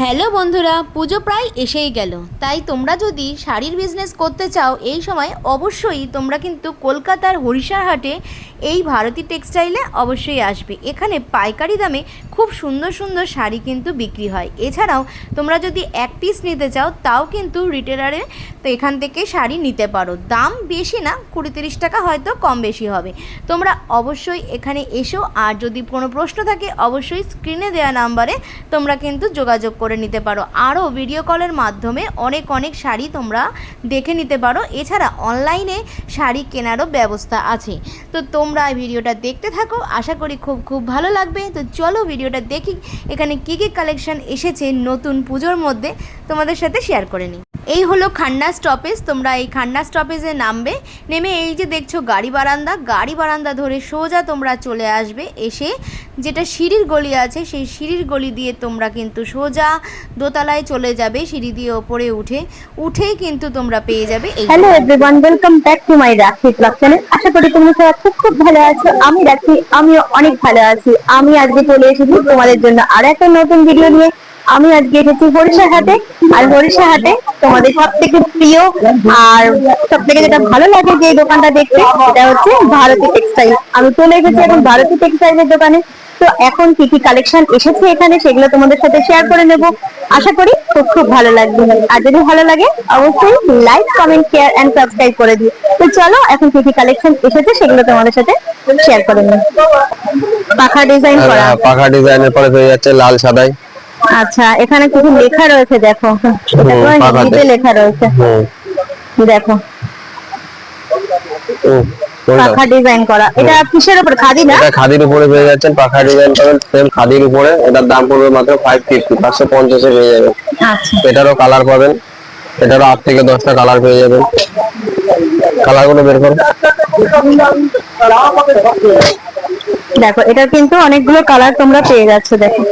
Hello বন্ধুরা, পুজো প্রায় এসেই গেল। তাই তোমরা যদি শাড়ির বিজনেস করতে চাও, এই সময় অবশ্যই তোমরা কিন্তু কলকাতার হরিষার হাটে এই ভারতী টেক্সটাইলে অবশ্যই আসবে। এখানে পাইকারি দামে খুব সুন্দর সুন্দর শাড়ি কিন্তু বিক্রি হয়। এছাড়াও তোমরা যদি এক পিস নিতে চাও, তাও কিন্তু রিটেলারে তো এখান থেকে শাড়ি নিতে পারো। দাম বেশি না, কুড়ি তিরিশ টাকা হয়তো কম বেশি হবে। তোমরা অবশ্যই এখানে এসো, আর যদি কোনো প্রশ্ন থাকে, অবশ্যই স্ক্রিনে দেওয়া নাম্বারে তোমরা কিন্তু যোগাযোগ করে নিতে পারো। আরও ভিডিও কলের মাধ্যমে অনেক অনেক শাড়ি তোমরা দেখে নিতে পারো। এছাড়া অনলাইনে শাড়ি কেনারও ব্যবস্থা আছে। তো তোমরা ভিডিওটা দেখতে থাকো। আশা করি খুব খুব ভালো লাগবে। তো চলো ভিডিওটা দেখি। এখানে কী কী কালেকশান এসেছে নতুন পুজোর মধ্যে তোমাদের সাথে শেয়ার করে নিই। এই হলো খান্না স্টপেজ তোমরা এই খান্না স্টপেজে নামবে নেমে এই যে দেখছ গাড়ি বারান্দা গাড়ি বারান্দা ধরে সোজা তোমরা চলে আসবে এসে যেটা সিঁড়ির গলি আছে সেই সিঁড়ির গলি দিয়ে তোমরা কিন্তু সোজা দোতলায় চলে যাবে সিঁড়ি দিয়ে ওপরে উঠে উঠেই কিন্তু তোমরা পেয়ে যাবে hello everyone welcome back to my Rakhi blog channel আশা করি তোমরা সবাই খুব খুব ভালো আছো আমি রাখি আমিও অনেক ভালো আছি। আমি আজকে চলে এসেছি তোমাদের জন্য আর একটা নতুন ভিডিও নিয়ে। আমি আজকে এসেছি হরিষা হাটে। আর হরিষা হাটে তোমাদের সব থেকে প্রিয় আর সব থেকে যেটা ভালো লাগে যে দোকানটা দেখতে সেটা হচ্ছে ভারতী টেক্সটাইল। আমি চলে এসেছি এখন ভারতী টেক্সটাইলের দোকানে। তো এখন কি কি কালেকশন এসেছে এখানে সেগুলো তোমাদের সাথে শেয়ার করে নেব। আশা করি খুব খুব ভালো লাগবে। আর যদি ভালো লাগে অবশ্যই like comment share and subscribe করে দিও। তো চলো এখন কি কি কালেকশন এসেছে সেগুলো তোমাদের সাথে শেয়ার করে নেব। পাখা ডিজাইন করা হ্যাঁ, পাখা ডিজাইনের পরে হয়ে যাচ্ছে লাল সাদাই। আচ্ছা এখানে কিছু লেখা রয়েছে দেখো। হিন্দিতে লেখা রয়েছে। দেখো। পাখা ডিজাইন করা। এটা কিসের উপর? খাদি না? এটা খাদির উপরে পেয়ে যাচ্ছেন পাখা ডিজাইন পাবেন সেম খাদির উপরে। এটার দাম পড়বে মাত্র ফাইভ ফিফটি পাঁচশো পঞ্চাশে পেয়ে যাবেন। আচ্ছা। এটারও কালার পাবেন। এটারও আট থেকে দশটা কালার পেয়ে যাবেন। কালারগুলো বের করো। দেখো এটা কিন্তু অনেকগুলো কালার তোমরা পেয়ে যাচ্ছ দেখো।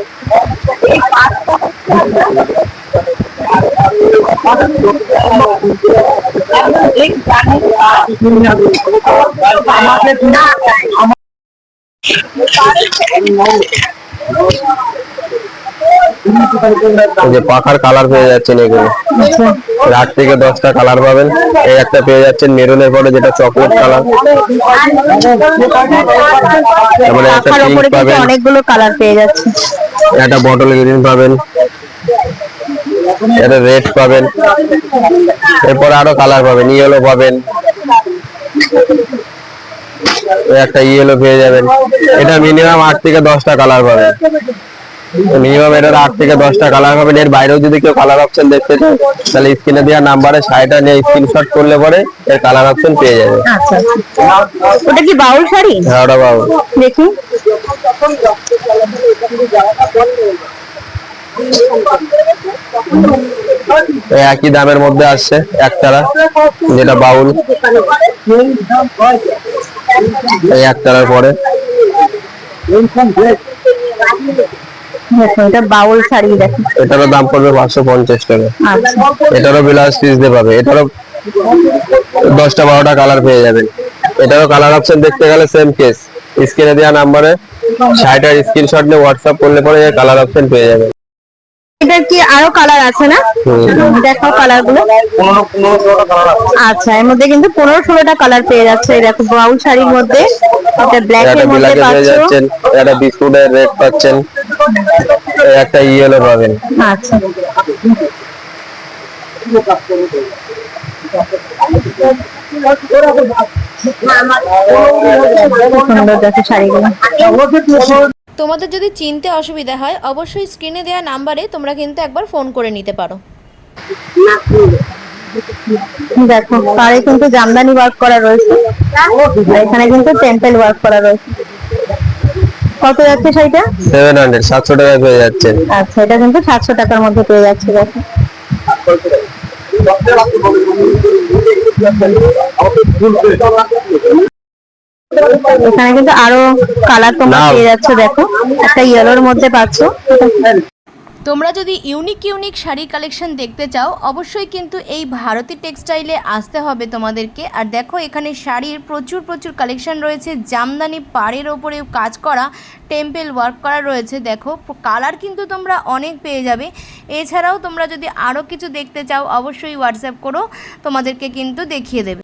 যে পাখার কালার পেয়ে যাচ্ছেন এগুলো। আট থেকে দশটা কালার পাবেন। এই একটা পেয়ে যাচ্ছেন মেরুনের পরে যেটা চকলেট কালার তারপরে একটা পিঙ্ক পাবেন। অনেকগুলো কালার পেয়ে যাচ্ছে। একটা বটল গ্রিন পাবেন। একটা রেড পাবেন। এরপর আরও কালার পাবেন ইয়েলো পাবেন। একটা ইয়েলো পেয়ে যাবেন। এটা মিনিমাম আট থেকে দশটা কালার পাবেন। মিনিমাম এটার আট থেকে দশটা কালার পাবেন। এর বাইরেও যদি কেউ কালার অপশন দেখতে চান তাহলে স্ক্রিনে দেওয়া নাম্বারে শাড়িটা নিয়ে স্ক্রিনশট করলে পরে এর কালার অপশন পেয়ে যাবে। আচ্ছা আচ্ছা। ওটা কি বাউল শাড়ি? হ্যাঁ ওটা পাবো দেখি। একই দামের মধ্যে আসছে একতারা যেটা বাউল। এই একতারার পরে। দেখো এটা বাউল শাড়ি দেখো। এটারও দাম পড়বে পাঁচশো পঞ্চাশ টাকা। এটারও ব্লাউজ পিস দিয়ে পাবে। এটারও দশটা বারোটা কালার পেয়ে যাবেন এটারও কালার অপশন দেখতে গেলে সেম কেস স্ক্রিনে দেওয়া নাম্বারে শাড়িটার স্ক্রিনশট নিয়ে হোয়াটসঅ্যাপ করলে পরে কালার অপশন পেয়ে যাবেন এটার কি আরও কালার আছে না? দেখো কালারগুলো আচ্ছা এর মধ্যে কিন্তু পনেরো ষোলোটা কালার পেয়ে যাচ্ছে। এই দেখো বাউল শাড়ির মধ্যে এটা ব্ল্যাক এর মধ্যে বিলাকে পেয়ে পাচ্ছ। যাচ্ছেন। একটা বিস্কুটের রেড পাচ্ছেন। একটা ইয়েলো পাবেন। আচ্ছা। সুন্দর দেখো শাড়িগুলো। তোমাদের যদি চিনতে অসুবিধা হয় অবশ্যই স্ক্রিনে দেওয়া নাম্বারে তোমরা কিন্তু একবার ফোন করে নিতে পারো। দেখো পাড়ে কিন্তু জামদানি ওয়ার্ক করা রয়েছে এখানে কিন্তু টেম্পল ওয়ার্ক করা রয়েছে। কত যাচ্ছে শাড়িটা? সেভেন হান্ড্রেড সাতশো টাকায় পেয়ে যাচ্ছেন আচ্ছা এটা কিন্তু সাতশো টাকার মধ্যে পেয়ে যাচ্ছে দেখো। এখানে কিন্তু আরও কালার তোমরা পেয়ে যাচ্ছে দেখো। একটা ইয়েলোর মধ্যে পাচ্ছ। তোমরা যদি ইউনিক ইউনিক শাড়ি কালেকশন দেখতে চাও অবশ্যই কিন্তু এই ভারতী টেক্সটাইলে আসতে হবে তোমাদেরকে। আর দেখো এখানে শাড়ির প্রচুর প্রচুর কালেকশন রয়েছে। জামদানি পাড়ের ওপরে কাজ করা টেম্পেল ওয়ার্ক করা রয়েছে দেখো। কালার কিন্তু তোমরা অনেক পেয়ে যাবে। এছাড়াও তোমরা যদি আরও কিছু দেখতে চাও অবশ্যই হোয়াটসঅ্যাপ করো। তোমাদেরকে কিন্তু দেখিয়ে দেবে।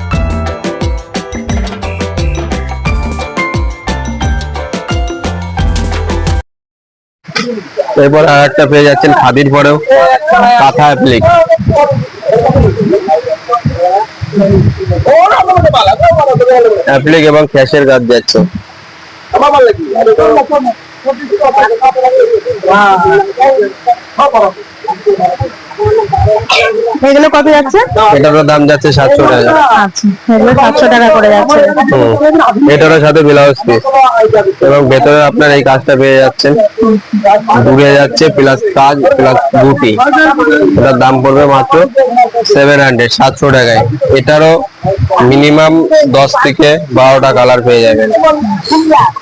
এরপর আর একটা পেয়ে যাচ্ছেন খাদির পরেও। কাঁথা অ্যাপ্লিক। অ্যাপ্লিক এবং ক্যাশের গাছ যাচ্ছে এগুলো কত যাচ্ছে? এটারও দাম যাচ্ছে সাতশো টাকা। আচ্ছা এগুলো সাতশো টাকা করে যাচ্ছে। এটারও সাথে ব্লাউজ পিস এবং ভেতরে আপনার এই কাজটা পেয়ে যাচ্ছেন। ঘুরে যাচ্ছে প্লাস কাজ প্লাস বুটি এটার দাম পড়বে মাত্র সেভেন হান্ড্রেড সাতশো টাকায়। এটারও মিনিমাম দশ থেকে বারোটা কালার পেয়ে যাবেন।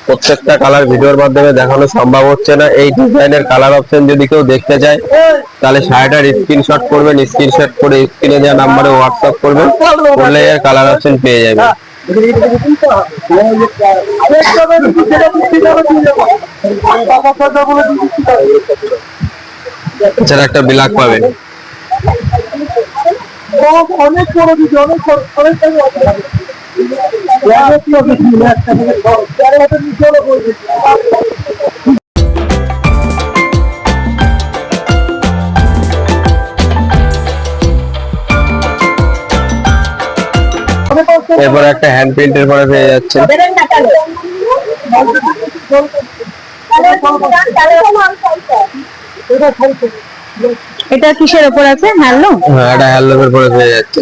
প্রত্যেকটা কালার ভিডিওর মাধ্যমে দেখানো সম্ভব হচ্ছে না। এই ডিজাইনের কালার অপশন যদি কেউ দেখতে চায়, তাহলে শাড়িটার স্ক্রিনশট করবেন স্ক্রিনশট করে স্ক্রিনে দেওয়া নাম্বারে হোয়াটসঅ্যাপ করবেন, করলে এর কালার অপশন পেয়ে যাবেন। এছাড়া একটা বিলাক পাবেন অনেক বড় দিদি অনেক এরপর একটা হ্যান্ড প্রিন্টের পরে পেয়ে যাচ্ছে এটা কিসের উপর আছে? হ্যালো? হ্যাঁ এটা হ্যান্ডলুমের পরে পেয়ে যাচ্ছে।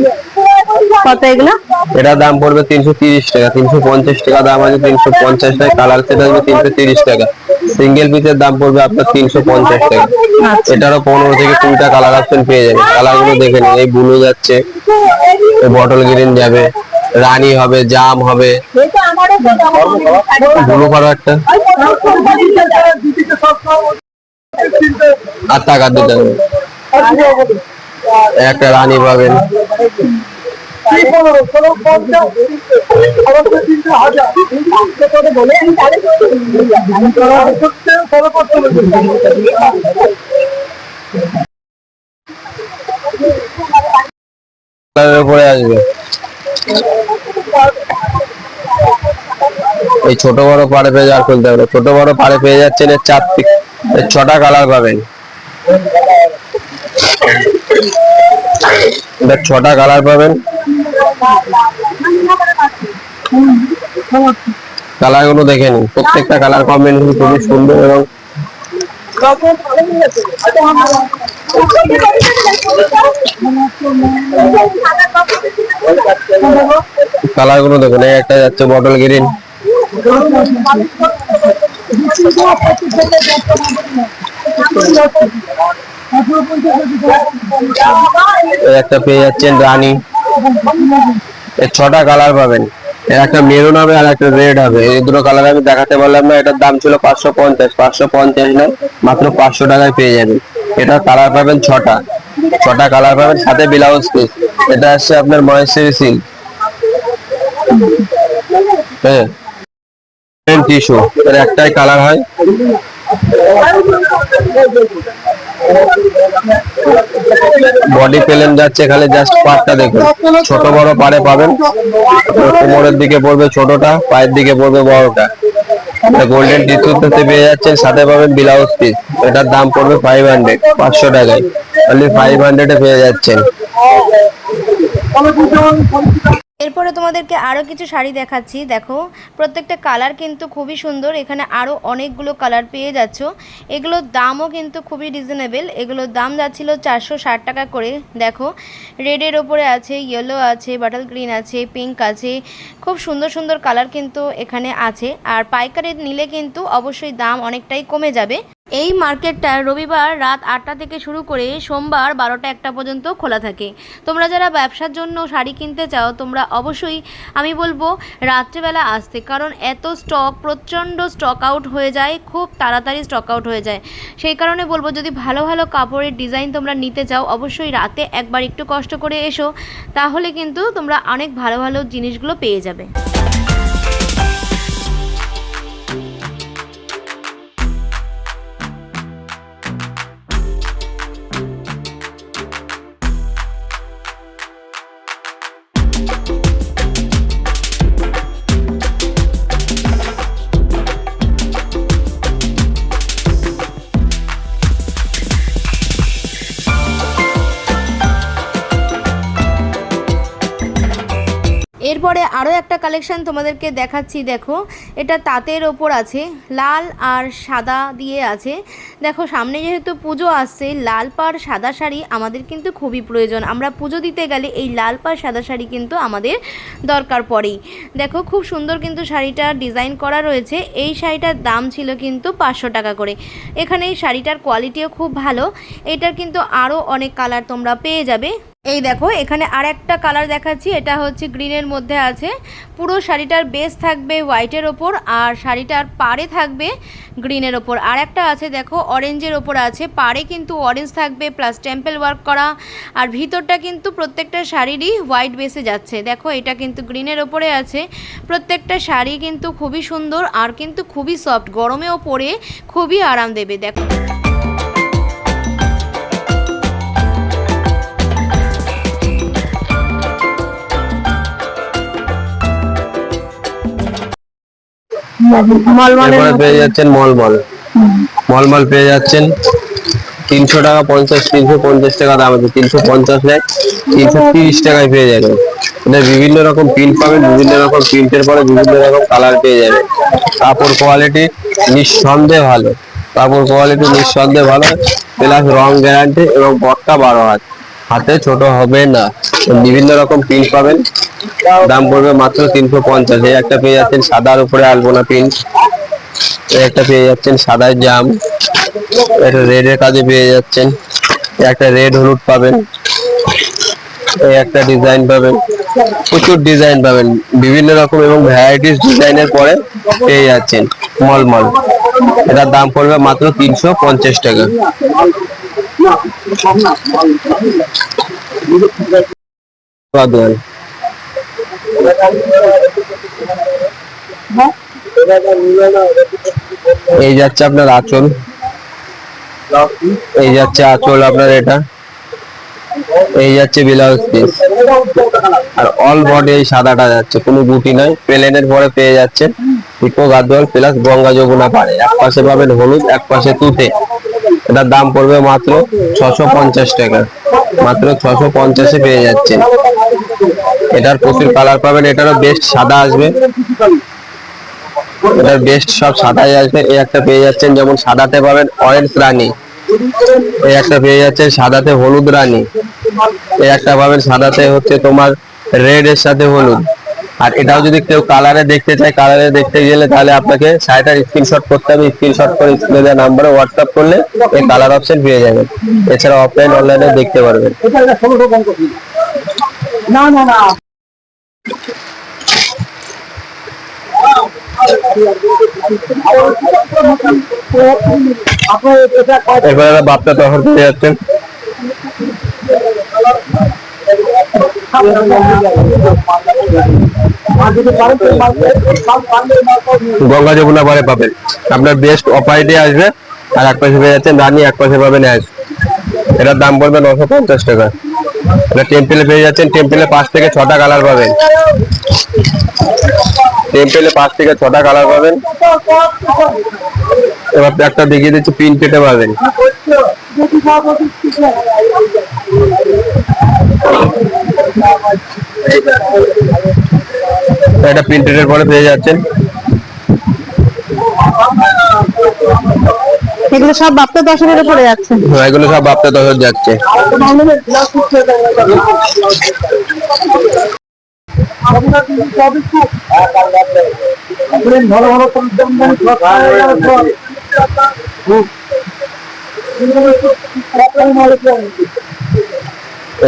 কত এগুলো? এটার দাম পড়বে তিনশো তিরিশ টাকা তিনশো পঞ্চাশ টাকা দাম আছে তিনশো পঞ্চাশ টাকা কালার সেট আসবে তিনশো তিরিশ টাকা। সিঙ্গেল পিসের দাম পড়বে আপনার তিনশো পঞ্চাশ টাকা। এটারও পনেরো থেকে কুড়িটা কালার অপশন পেয়ে যাবেন। কালারগুলো দেখে নিন এই ব্লু যাচ্ছে বটল গ্রিন যাবে রানী হবে জাম হবে। ব্লু একটা আর টাকা দিতে একটা রানী পাবেন। উপরে আসবে। এই ছোট বড় পাড়ে পেয়ে আর খুলতে হবে। ছোট বড় পাড়ে পেয়ে যাচ্ছেন এর চার থেকে ছটা কালার পাবেন। ছটা কালার পাবেন। কালারগুলো দেখে নিন। প্রত্যেকটা কালার কম্বিনেশন খুবই সুন্দর এবং কালারগুলো দেখুন। একটা যাচ্ছে বটল গ্রিন একটা পেয়ে যাচ্ছেন রানী। এর ছটা কালার পাবেন। একটা মেরুন হবে আর একটা রেড হবে। এই দুটো কালার আমি দেখাতে পারলাম না। এটার দাম ছিল পাঁচশো পঞ্চাশ। পাঁচশো পঞ্চাশ নয়, মাত্র পাঁচশো টাকায় পেয়ে যাবেন। এটা কালার পাবেন ছটা। ছটা কালার পাবেন, সাথে ব্লাউজ পিস এটা আসছে আপনার মহেশ্বরী সিল্ক হ্যাঁ। টিস্যু এর একটাই কালার হয়। বডি পেলেন যাচ্ছে এখানে জাস্ট পাটটা দেখুন। ছোট বড় পাড়ে পাবেন। কোমরের দিকে পড়বে ছোটটা, পায়ের দিকে পড়বে বড়টা। গোল্ডেন টিস্যুতে পেয়ে যাচ্ছেন, সাথে পাবেন ব্লাউজ পিস এটার দাম পড়বে ফাইভ হান্ড্রেড পাঁচশো টাকায়। অনলি ফাইভ হান্ড্রেডে পেয়ে যাচ্ছেন। এরপরে তোমাদেরকে আরও কিছু শাড়ি দেখাচ্ছি। দেখো, প্রত্যেকটা কালার কিন্তু খুবই সুন্দর। এখানে আরও অনেকগুলো কালার পেয়ে যাচ্ছ। এগুলোর দামও কিন্তু খুবই রিজনেবল এগুলোর দাম যাচ্ছিল চারশো ষাট টাকা করে। দেখো রেডের ওপরে আছে ইয়েলো আছে বাটল গ্রিন আছে পিঙ্ক আছে। খুব সুন্দর সুন্দর কালার কিন্তু এখানে আছে। আর পাইকারি নিলে কিন্তু অবশ্যই দাম অনেকটাই কমে যাবে। এই মার্কেটটা রবিবার রাত আটটা থেকে শুরু করে সোমবার বারোটা একটা পর্যন্ত খোলা থাকে। তোমরা যারা ব্যবসার জন্য শাড়ি কিনতে চাও, তোমরা অবশ্যই আমি বলব রাত্রেবেলা আসতে, কারণ এত স্টক প্রচণ্ড স্টক আউট হয়ে যায়, খুব তাড়াতাড়ি স্টক আউট হয়ে যায়। সেই কারণে বলব যদি ভালো ভালো কাপড়ের ডিজাইন তোমরা নিতে চাও, অবশ্যই রাতে একবার একটু কষ্ট করে এসো, তাহলে কিন্তু তোমরা অনেক ভালো ভালো জিনিসগুলো পেয়ে যাবে। এরপরে আরও একটা কালেকশন তোমাদেরকে দেখাচ্ছি, দেখো। এটা তাঁতের ওপর আছে, লাল আর সাদা দিয়ে আছে। দেখো, সামনে যেহেতু পুজো আসছে, লাল পাড় সাদা শাড়ি আমাদের কিন্তু খুবই প্রয়োজন। আমরা পুজো দিতে গেলে এই লাল পাড় সাদা শাড়ি কিন্তু আমাদের দরকার পড়েই। দেখো, খুব সুন্দর কিন্তু শাড়িটা ডিজাইন করা রয়েছে। এই শাড়িটার দাম ছিল কিন্তু পাঁচশো টাকা করে। এখানে এই শাড়িটার কোয়ালিটিও খুব ভালো। এটার কিন্তু আরও অনেক কালার তোমরা পেয়ে যাবে। এই দেখো, এখানে আর একটা কালার দেখাচ্ছি, এটা হচ্ছে গ্রিনের মধ্যে আছে। পুরো শাড়িটার বেস থাকবে হোয়াইটের ওপর, আর শাড়িটার পাড়ে থাকবে গ্রিনের ওপর। আর একটা আছে, দেখো অরেঞ্জের ওপর আছে। পাড়ে কিন্তু অরেঞ্জ থাকবে প্লাস টেম্পেল ওয়ার্ক করা। আর ভিতরটা কিন্তু প্রত্যেকটা শাড়িরই হোয়াইট বেসে যাচ্ছে। দেখো, এটা কিন্তু গ্রিনের ওপরে আছে। প্রত্যেকটা শাড়ি কিন্তু খুবই সুন্দর, আর কিন্তু খুবই সফট গরমেও পরে খুবই আরাম দেবে, দেখো। এরপরে পেয়ে যাচ্ছেন মলমল। মলমল পেয়ে যাচ্ছেন। তিনশো টাকা পঞ্চাশ তিনশো পঞ্চাশ টাকা দাম আছে। তিনশো পঞ্চাশ নেয় তিনশো তিরিশ টাকায় পেয়ে যাবেন এটা বিভিন্ন রকম প্রিন্ট পাবেন বিভিন্ন রকম প্রিন্টের পরে বিভিন্ন রকম কালার পেয়ে যাবেন কাপড় কোয়ালিটি নিঃসন্দেহে ভালো। কাপড় কোয়ালিটি নিঃসন্দেহে ভালো। প্লাস রং গ্যারান্টি এবং বটটা বারো হাত। হাতে ছোট হবে না। বিভিন্ন রকম প্রিন্ট পাবেন। দাম পড়বে মাত্র তিনশো পঞ্চাশ। এই একটা পেয়ে যাচ্ছেন সাদার উপরে আলপনা প্রিন্ট একটা পেয়ে যাচ্ছেন সাদা জাম। একটা রেডের কাজে পেয়ে যাচ্ছেন। একটা রেড হলুদ পাবেন। এই একটা ডিজাইন পাবেন। প্রচুর ডিজাইন পাবেন। বিভিন্ন রকম এবং ভ্যারাইটিস ডিজাইনের পরে পেয়ে যাচ্ছেন। মলমল। এটার দাম পড়বে মাত্র তিনশো পঞ্চাশ টাকা। এই যাচ্ছে আপনার আঁচল। এই যাচ্ছে আঁচল আপনার এটা। এই যাচ্ছে ব্লাউজ পিস আর অল বডি এই সাদাটা যাচ্ছে, কোনো গুটি নয়। প্লেনের পরে পেয়ে যাচ্ছে। ইকো গাদোয়াল প্লাস গঙ্গা যমুনা পাড়ে। এক পাশে পাবেন হলুদ, এক পাশে তুতে। এটার দাম পড়বে মাত্র ছশো পঞ্চাশ টাকা। মাত্র ছশো পঞ্চাশে পেয়ে যাচ্ছে এটার প্রচুর কালার পাবেন। এটারও বেস্ট সাদা আসবে। এটার বেস্ট সব সাদাই আসবে। এই একটা পেয়ে যাচ্ছেন যেমন সাদাতে পাবেন অরেঞ্জ রানী। এই একটা পেয়ে যাচ্ছেন সাদাতে হলুদ রানী। এই একটা পাবেন সাদাতে হচ্ছে তোমার রেড এর সাথে হলুদ। আর এটাও যদি কেউ কালারে দেখতে চায় কালারে দেখতে গেলে তাহলে আপনাকে শাড়িটার স্ক্রিনশট করতে হবে। স্ক্রিনশট করে স্ক্রিনে দেওয়া নাম্বারে হোয়াটসঅ্যাপ করলে এই কালার অপশন পেয়ে যাবেন। এছাড়া অফলাইন অনলাইনে দেখতে পারবেন। না না না। এরপরে বাপ্তা তখন পেয়ে যাচ্ছেন। গঙ্গা যমুনা পারে পাবেন আপনার বেস্ট অপারেটে আসবে, আর এক পাশে পেয়ে যাচ্ছেন রানী, এক পাশে পাবেন অ্যাশ এটার দাম পড়বে নশো পঞ্চাশ টাকা। এটা টেম্পেলে পেয়ে যাচ্ছেন টেম্পেলে পাঁচ থেকে ছটা কালার পাবেন। টেম্পেলে পাঁচ থেকে ছটা কালার পাবেন। এবার একটা দেখিয়ে দিচ্ছি পিন কেটে পাবেন এটা প্রিন্টেডের পরে পেয়ে যাচ্ছেন। এগুলো সব বাপ্তা দশমের উপরে যাচ্ছে। হ্যাঁ, এগুলো সব বাপ্তা দশক যাচ্ছে। ভালো ভালো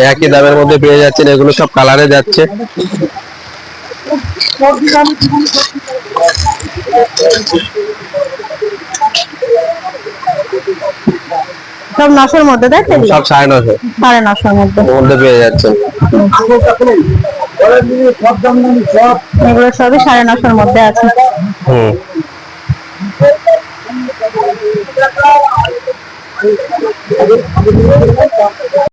একই দামের মধ্যে পেয়ে যাচ্ছেন এগুলো সব কালারে যাচ্ছে। সব নশোর মধ্যে তাই তো? সব সাড়ে নশো। সাড়ে নশোর মধ্যে। মধ্যে পেয়ে সব এগুলো সবই সাড়ে নশোর মধ্যে আছে। হুম। Ik heb een probleem met mijn camera.